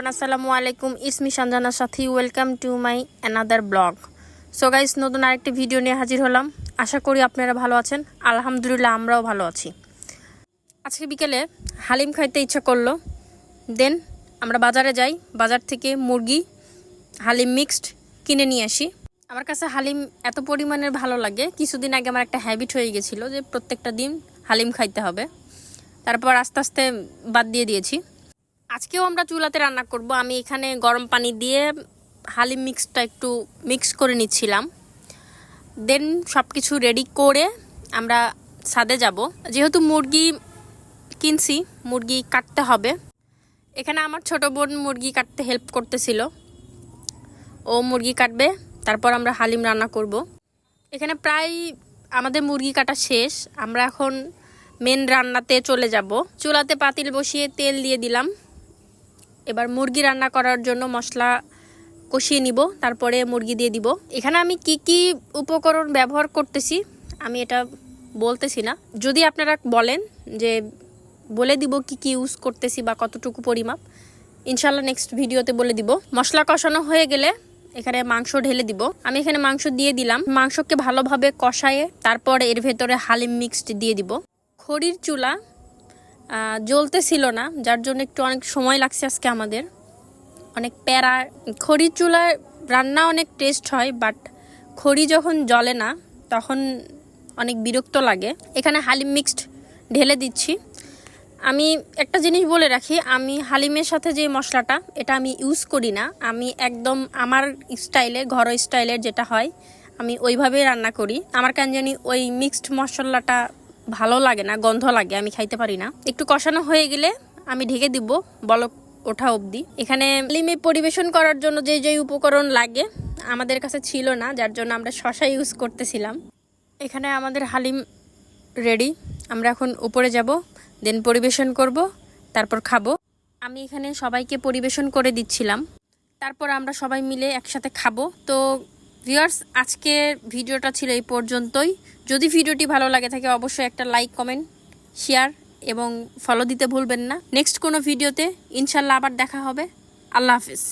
আসসালামু আলাইকুম। ইসমি সঞ্জনার সাথে welcome to my another blog so guys নতুন আরেকটি ভিডিও নিয়ে হাজির হলাম। আশা করি আপনারা ভালো আছেন। আলহামদুলিল্লাহ, আমরাও ভালো আছি। আজকে বিকেলে হালিম খাইতে ইচ্ছা করল। দেন আমরা বাজারে যাই। বাজার থেকে মুরগি, হালিম মিক্সড কিনে নিয়ে আসি। আমার কাছে হালিম এত পরিমাণের ভালো লাগে। কিছুদিন আগে আমার একটা হ্যাবিট হয়ে গেছিল যে প্রত্যেকটা দিন হালিম খাইতে হবে। তারপর আস্তে আস্তে বাদ দিয়ে দিয়েছি। আজকেও আমরা চুলাতে রান্না করব। আমি এখানে গরম পানি দিয়ে হালিম মিক্সটা একটু মিক্স করে নিচ্ছিলাম। দেন সব কিছু রেডি করে আমরা ছাদে যাব। যেহেতু মুরগি কিনছি, মুরগি কাটতে হবে। এখানে আমার ছোট বোন মুরগি কাটতে হেল্প করতেছিল। ও মুরগি কাটবে, তারপর আমরা হালিম রান্না করব। এখানে প্রায় আমাদের মুরগি কাটা শেষ। আমরা এখন মেন রান্নাতে চলে যাব। চুলাতে পাতিল বসিয়ে তেল দিয়ে দিলাম। এবার মুরগি রান্না করার জন্য মশলা কষিয়ে নিব, তারপরে মুরগি দিয়ে দিব। এখানে আমি কি কি উপকরণ ব্যবহার করতেছি, আমি এটা বলতেছি না। যদি আপনারা বলেন যে বলে দিব কি কি ইউজ করতেছি বা কতটুকু পরিমাপ ইনশাল্লাহ নেক্সট ভিডিওতে বলে দিব। মশলা কষানো হয়ে গেলে এখানে মাংস ঢেলে দিব। আমি এখানে মাংস দিয়ে দিলাম। মাংসকে ভালোভাবে কষায়ে তারপর এর ভেতরে হালিম মিক্সড দিয়ে দিব। খড়ির চুলা আহ, জ্বলতেছিল না যার জন্য একটু অনেক সময় লাগছে আজকে আমাদের। অনেক প্যারা খড়ি চুলার রান্না অনেক টেস্ট হয় বাট খড়ি যখন জ্বলে না তখন অনেক বিরক্ত লাগে। এখানে হালিম মিক্সড ঢেলে দিচ্ছি। আমি একটা জিনিস বলে রাখি আমি হালিমের সাথে যে মশলাটা এটা আমি ইউজ করি না। আমি একদম আমার স্টাইলে ঘরোয়া স্টাইলের যেটা হয় আমি ওইভাবেই রান্না করি। আমার কেন জানি ওই মিক্সড মশলাটা ভালো লাগে না, গন্ধ লাগে, আমি খাইতে পারি না। একটু কষানো হয়ে গেলে আমি ঢেকে দিব বলক ওঠা অবধি। এখানে হালিমে পরিবেশন করার জন্য যে যে উপকরণ লাগে আমাদের কাছে ছিল না, যার জন্য আমরা শশা ইউজ করতেছিলাম। এখানে আমাদের হালিম রেডি আমরা এখন উপরে যাব দেন পরিবেশন করব, তারপর খাব। আমি এখানে সবাইকে পরিবেশন করে দিচ্ছিলাম। তারপর আমরা সবাই মিলে একসাথে খাব। তো ভিউয়ার্স, আজকের ভিডিওটা ছিল এই পর্যন্তই। যদি ভিডিওটি ভালো লাগে থাকে, অবশ্যই একটা লাইক, কমেন্ট, শেয়ার এবং ফলো দিতে ভুলবেন না। নেক্সট কোনো ভিডিওতে ইনশাল্লাহ আবার দেখা হবে। আল্লাহ হাফিজ।